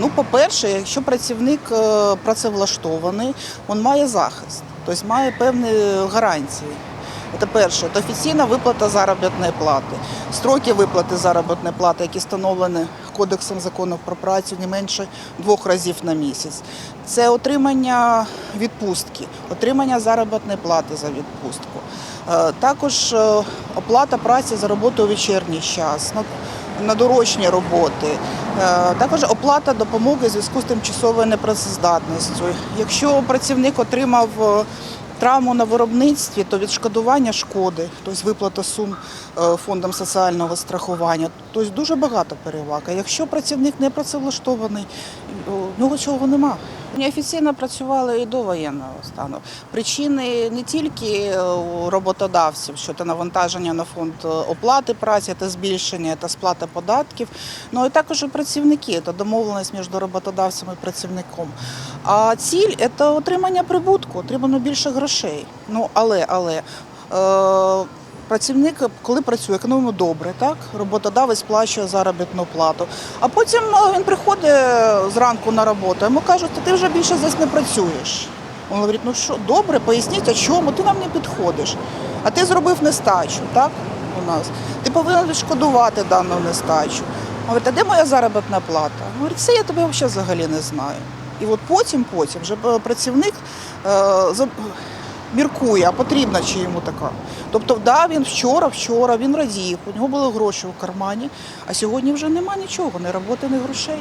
Ну, по-перше, якщо працівник е, працевлаштований, він має захист, тобто має певні гарантії. Це перше, це офіційна виплата заробітної плати, строки виплати заробітної плати, які встановлені Кодексом законів про працю не менше двох разів на місяць. Це отримання відпустки, отримання заробітної плати за відпустку. Е, Також е, оплата праці за роботу у вечірній час, на, дорожні роботи. Е, Також оплата допомоги в зв'язку з тимчасовою непрацездатністю. Якщо працівник отримав е, травму на виробництві, то відшкодування шкоди, тобто виплата сум е, фондом соціального страхування, тобто дуже багато переваг. А якщо працівник не працевлаштований, нього чого нема. Неофіційно працювали і до воєнного стану. Причини не тільки у роботодавців, що це навантаження на фонд оплати праці, це збільшення, це сплата податків, ну і також і працівники, це домовленість між роботодавцем і працівником. А ціль це отримання прибутку, отримано більше грошей. Ну але, але. Е, Працівник, коли працює, економимо добре, так роботодавець сплачує заробітну плату. А потім е, він приходить зранку на роботу, йому кажуть, «Та ти вже більше здесь не працюєш. Він говорить, ну що, добре, поясніть, а чому? Ти нам не підходиш. А ти зробив нестачу, так? У нас. Ти повинен відшкодувати дану нестачу. Говорить, а де моя заробітна плата? Говорить, це я тебе взагалі не знаю. І от потім, потім вже е, працівник е, міркує, а потрібна чи йому така. Тобто, да, він вчора, вчора він радіє, у нього були гроші в кармані, а сьогодні вже нема нічого, ні роботи, ні грошей.